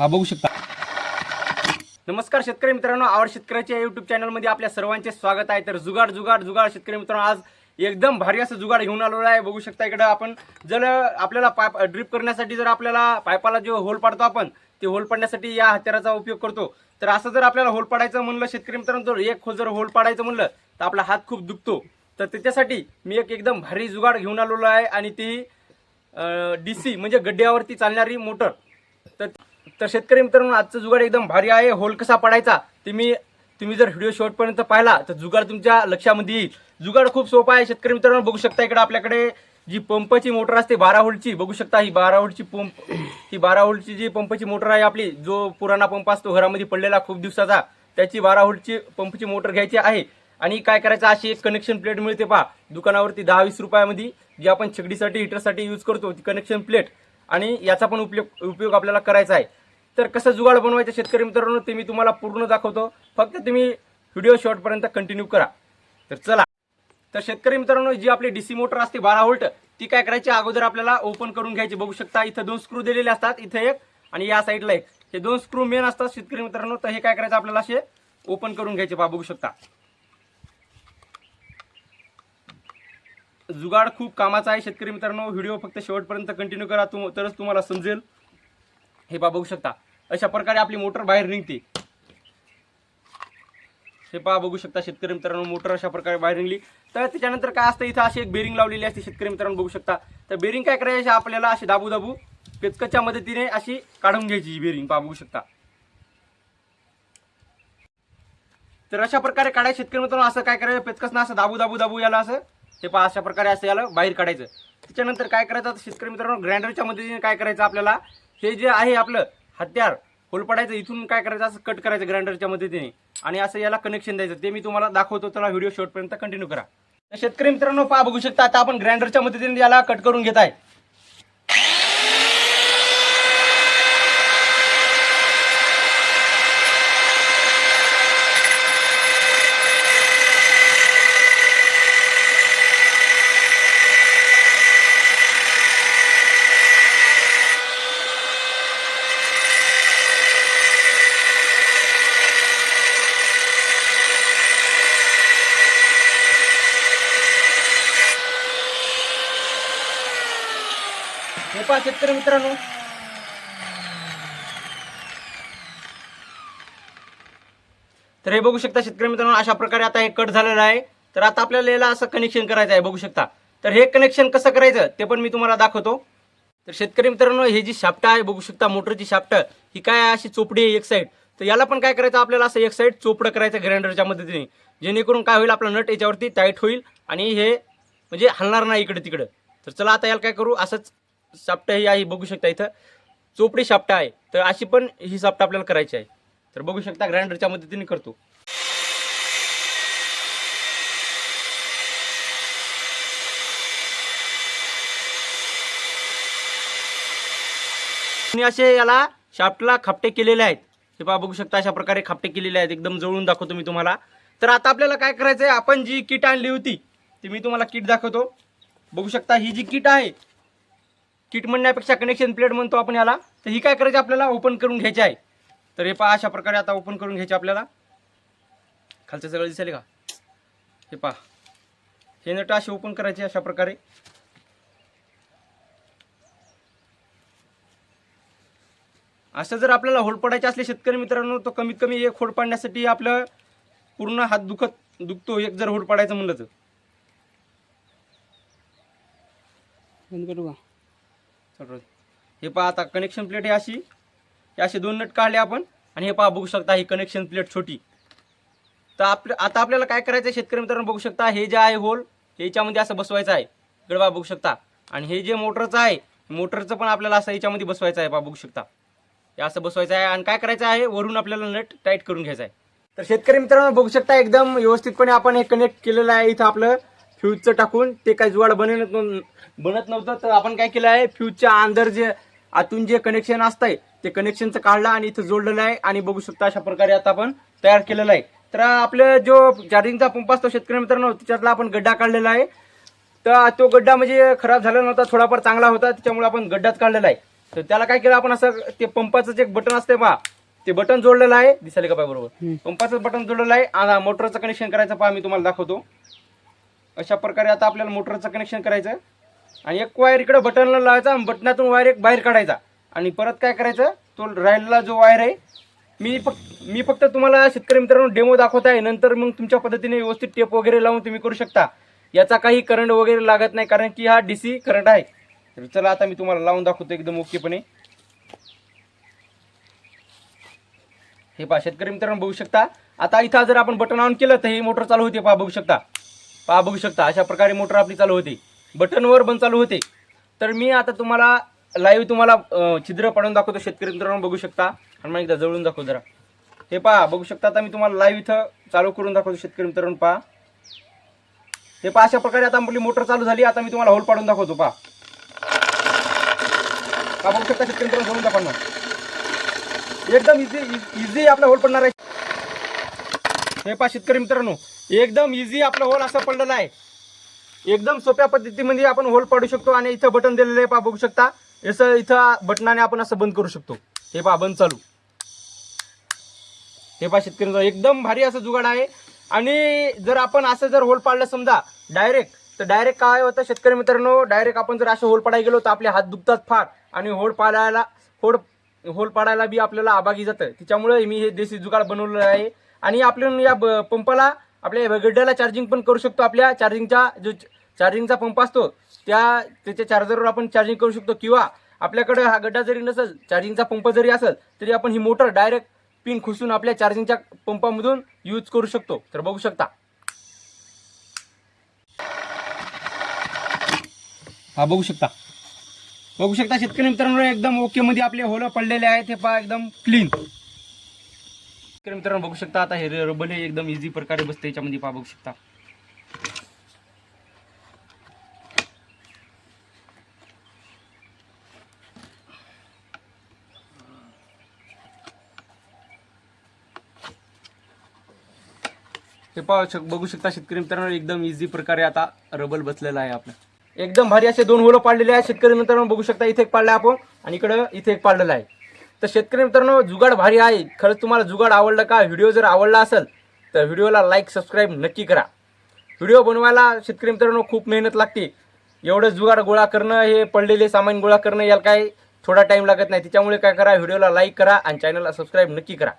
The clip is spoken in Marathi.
हा बघू शकता. नमस्कार शेतकरी मित्रांनो आवड शेतकऱ्याच्या युट्यूब चॅनलमध्ये आपल्या सर्वांचे स्वागत आहे. तर जुगाड जुगाड जुगाड शेतकरी मित्रांनो आज एकदम भारी असं जुगाड घेऊन आलेलो आहे. बघू शकता इकडं आपण जर आपल्याला पाईप ड्रिप करण्यासाठी जर आपल्याला पायपाला जो होल पाडतो आपण ते होल पाडण्यासाठी या हत्याराचा उपयोग करतो. तर असं जर आपल्याला होल पाडायचं म्हणलं शेतकरी मित्रांनो जर एक जर होल पाडायचं म्हणलं तर आपला हात खूप दुखतो. तर त्याच्यासाठी मी एक एकदम भारी जुगाड घेऊन आलेलो आहे आणि ती डी सी म्हणजे गड्ड्यावरती चालणारी मोटर तर शेतकरी मित्रांनो आजचं जुगाड एकदम भारी आहे. होल कसा पडायचा ते मी तुम्ही जर व्हिडिओ शेवटपर्यंत पाहिला तर जुगाड तुमच्या लक्षामध्ये येईल. जुगाड खूप सोपा आहे. शेतकरी मित्रांनो बघू शकता इकडे आपल्याकडे जी पंपची मोटर असते बारा होल्डची बघू शकता ही बारा होल्डची पंप ही बारा होल्डची जी पंपची मोटर आहे आपली जो पुराणा पंप असतो घरामध्ये पडलेला खूप दिवसाचा त्याची बारा होल्डची पंपची मोटर घ्यायची आहे. आणि काय करायचं अशी एक कनेक्शन प्लेट मिळते पहा दुकानावरती दहा वीस रुपयामध्ये जी आपण छगडीसाठी हिटरसाठी यूज करतो ती कनेक्शन प्लेट आणि याचा पण उपयोग उपयोग आपल्याला करायचा आहे. तर कसं जुगाड बनवायचं शेतकरी मित्रांनो ते मी तुम्हाला पूर्ण दाखवतो. फक्त तुम्ही व्हिडिओ शॉर्टपर्यंत कंटिन्यू करा. तर चला. तर शेतकरी मित्रांनो जी आपली डीसी मोटर असते बारा व्होल्ट ती काय करायची? अगोदर आपल्याला ओपन करून घ्यायची. बघू शकता इथं दोन स्क्रू दिलेले असतात. इथं एक आणि या साईडला एक. हे दोन स्क्रू मेन असतात शेतकरी मित्रांनो. तर हे काय करायचं? आपल्याला असे ओपन करून घ्यायचे. पहा बघू शकता. जुगाड खूप कामाचा आहे शेतकरी मित्रांनो. व्हिडिओ फक्त शेवटपर्यंत कंटिन्यू करा. तुम तरच तुम्हाला समजेल. हे पहा बघू शकता. अशा प्रकारे आपली मोटर बाहेर निघते. हे पहा बघू शकता शेतकरी मित्रांनो मोटर अशा प्रकारे बाहेर निघली. तर त्याच्यानंतर काय असतं इथं अशी एक बेरिंग लावलेली असते शेतकरी मित्रांनो बघू शकता. तर बेरिंग काय करायची आपल्याला अशी दाबू दाबू पेचकच्या मदतीने अशी काढून घ्यायची ही बेरिंग पहा बघू शकता. तर अशा प्रकारे काढायचं शेतकरी मित्रांनो असं काय करायचं पेचकसनं असं दाबू दाबू दाबू याला असं हे पहा अशा प्रकारे असं याला बाहेर काढायचं. त्याच्यानंतर काय करायचं शेतकरी मित्रांनो ग्राइंडरच्या मदतीने काय करायचं आपल्याला हे जे आहे आपलं हत्यार. होल पडायचं इथून काय करायचं असं कट करायचं ग्राइंडरच्या मदतीने. आणि असं याला कनेक्शन द्यायचं. ते मी तुम्हाला दाखवतो त्याला व्हिडिओ शॉर्टपर्यंत कंटिन्यू करा. शेतकरी मित्रांनो पहा बघू शकता आता आपण ग्राइंडरच्या मदतीने याला कट करून घेत आहे. हे पहा शेतकरी मित्रांनो. तर हे बघू शकता शेतकरी मित्रांनो अशा प्रकारे आता हे कट झालेलं आहे. तर आता आपल्याला याला असं कनेक्शन करायचं आहे बघू शकता. तर हे कनेक्शन कसं करायचं ते पण मी तुम्हाला दाखवतो. तर शेतकरी मित्रांनो हे जी शाफ्ट आहे बघू शकता मोटरची शाफ्ट ही काय अशी चोपडी आहे एक साईड तर याला पण काय करायचं आपल्याला असं एक साईड चोपडं करायचं ग्राइंडरच्या मदतीने. जेणेकरून काय होईल आपला नट याच्यावरती टाईट होईल आणि हे म्हणजे हलणार नाही इकडे तिकडं तर चला आता याला काय करू असंच सापटं ही आहे बघू शकता इथं. चोपडी सापटा आहे. तर अशी पण ही सापटा आपल्याला करायची आहे. तर बघू शकता ग्राइंडरच्या मदतीने करतो. असे याला शाफ्टला खापटे केलेले आहेत. हे पहा बघू शकता अशा प्रकारे खापटे केलेले आहेत. एकदम जवळून दाखवतो मी तुम्हाला. तर आता आपल्याला काय करायचं आहे आपण जी किट आणली होती ती मी तुम्हाला किट दाखवतो. बघू शकता ही जी किट आहे किट म्हणण्यापेक्षा कनेक्शन प्लेट म्हणतो आपण याला. तर ही काय करायची आपल्याला? ओपन करून घ्यायची आहे. तर हे पहा अशा प्रकारे आता ओपन करून घ्यायचे आपल्याला. खालचं सगळं दिसेल का? हे पहा. हे नट असे ओपन करायचे अशा प्रकारे. असं जर आपल्याला होल पडायचे असले शेतकरी मित्रांनो तर कमीत कमी एक होड पाडण्यासाठी आपलं पूर्ण हात दुखत दुखतो एक जर होड पाडायचं म्हणलं तर. हे पहा आता कनेक्शन प्लेट हे अशी. हे असे दोन नट काढले आपण. आणि हे पहा बघू शकता ही कनेक्शन प्लेट छोटी. तर आपलं आता आपल्याला काय करायचं आहे शेतकरी मित्रांनो बघू शकता हे जे आहे होल हे याच्यामध्ये असं बसवायचं आहे. इकडे बघू शकता. आणि हे जे मोटरचं आहे मोटरचं पण आपल्याला असं याच्यामध्ये बसवायचं आहे पहा बघू शकता. हे असं बसवायचं आहे आणि काय करायचं आहे? वरून आपल्याला नट टाईट करून घ्यायचं आहे. तर शेतकरी मित्रांनो बघू शकता एकदम व्यवस्थितपणे आपण हे कनेक्ट केलेलं आहे इथं आपलं. फ्यूजचं टाकून ते काय जुवाड बनत बनत नव्हतं. तर आपण काय केलं आहे फ्यूजच्या अंदर जे आतून जे कनेक्शन असतंय ते कनेक्शनचं काढलं आणि इथं जोडलेलं आहे आणि बघू शकता अशा प्रकारे आता आपण तयार केलेलं आहे. तर आपलं जो चार्जिंगचा पंप असतो शेतकरी मित्रांनो त्याच्यातला आपण गड्डा काढलेला आहे. तर तो गड्डा म्हणजे खराब झाला नव्हता थोडाफार चांगला होता त्याच्यामुळे आपण गड्डाच काढलेला आहे. तर त्याला काय केलं आपण असं ते पंपाचं जे बटन असते पहा ते बटन जोडलेलं आहे. दिसायला का पाय बरोबर. पंपाचं बटन जोडलेलं आहे. मोटरचं कनेक्शन करायचं पहा मी तुम्हाला दाखवतो. अशा प्रकारे आता आपल्याला मोटरचं कनेक्शन करायचं आणि एक वायर इकडं बटनला लावायचा आणि बटनातून वायर एक बाहेर काढायचा. आणि परत काय करायचं? तो राहिलेला जो वायर आहे मी फक्त मी फक्त तुम्हाला शेतकरी मित्रांनो डेमो दाखवत आहे. नंतर मग तुमच्या पद्धतीने व्यवस्थित टेप वगैरे लावून तुम्ही करू शकता. याचा काही करंट वगैरे लागत नाही कारण की हा डी सी करंट आहे. तर चला आता मी तुम्हाला लावून दाखवतो एकदम ओकेपणे. हे पहा शेतकरी मित्रांनो बघू शकता. आता इथं जर आपण बटन ऑन केलं तर हे मोटर चालू होते पहा बघू शकता. पहा बघू शकता अशा प्रकारे मोटर आपली चालू होते. बटनवर बंद चालू होते. तर मी आता तुम्हाला लाईव्ह तुम्हाला छिद्र पाडून दाखवतो शेतकरी मित्रांनो बघू शकता. आणि मग एकदा जवळून दाखवतो जरा. हे पहा बघू शकता आता मी तुम्हाला लाईव्ह इथं चालू करून दाखवतो शेतकरी मित्रांनो पहा. हे पहा अशा प्रकारे आता आपली मोटर चालू झाली. आता मी तुम्हाला होल पाडून दाखवतो पहा. पहा बघू शकता शेतकरी मित्रांनो जवळून दाखवणार. एकदम इझी इझी आपला होल पडणार आहे. हे पा शेतकरी मित्रांनो एकदम इझी आपलं होल असं पडलेलं आहे. एकदम सोप्या पद्धतीमध्ये आपण होल पाडू शकतो आणि इथं बटन दिलेलं आहे पा बघू शकता. असं इथं बटनाने आपण असं बंद करू शकतो. हे पा बंद चालू. हे पा शेतकरी एकदम भारी असं जुगाड आहे. आणि जर आपण असं जर होल पाडलं समजा डायरेक्ट तर डायरेक्ट काय होतं शेतकरी मित्रांनो डायरेक्ट आपण जर असं होल पाडायला गेलो तर आपले हात दुखतात फार. आणि होल पाडायला होड होल पाडायला बी आपल्याला आबागी जातं. त्याच्यामुळे मी हे देशी जुगाड बनवलेलं आहे. आणि आपण या ब- पंपाला आपल्या गड्ड्याला चार्जिंग पण करू शकतो. आपल्या चार्जिंगचा जो चार्जिंगचा पंप असतो त्या त्याच्या चार्जरवर आपण चार्जिंग करू शकतो. किंवा आपल्याकडे हा गड्डा जरी नसेल चार्जिंगचा पंप जरी असेल तरी आपण ही मोटर डायरेक्ट पिन खुसून आपल्या चार्जिंगच्या पंपामधून यूज करू शकतो. तर बघू शकता. हा बघू शकता. बघू शकता शेतकरी मित्रांनो एकदम ओके मध्ये आपले होलं पडलेले आहेत. हे पहा एकदम क्लीन मित्रांनो बघू शकता आता हे रबल हे एकदम इझी प्रकारे बसते याच्यामध्ये पहा बघू शकता. हे पाहू शक- बघू शकता शेतकरी मित्रांनो एकदम इझी प्रकारे आता रबल बसलेला आहे आपलं. एकदम भारी असे दोन होलं पाडलेले आहेत शेतकरी मित्रांनो बघू शकता इथे एक पाडलं आपण आणि इकडं इथे एक पाडलेलं आहे. तर शेतकरी मित्रांनो जुगाड भारी आहे. खरंच तुम्हाला जुगाड आवडलं का व्हिडिओ जर आवडला असेल तर व्हिडिओला लाईक सबस्क्राईब नक्की करा. व्हिडिओ बनवायला शेतकरी मित्रांनो खूप मेहनत लागते. एवढं जुगाड गोळा करणं हे पडलेले सामान गोळा करणं याला काय थोडा टाईम लागत नाही. त्याच्यामुळे काय करा व्हिडिओला लाईक करा आणि चॅनलला सबस्क्राईब नक्की करा.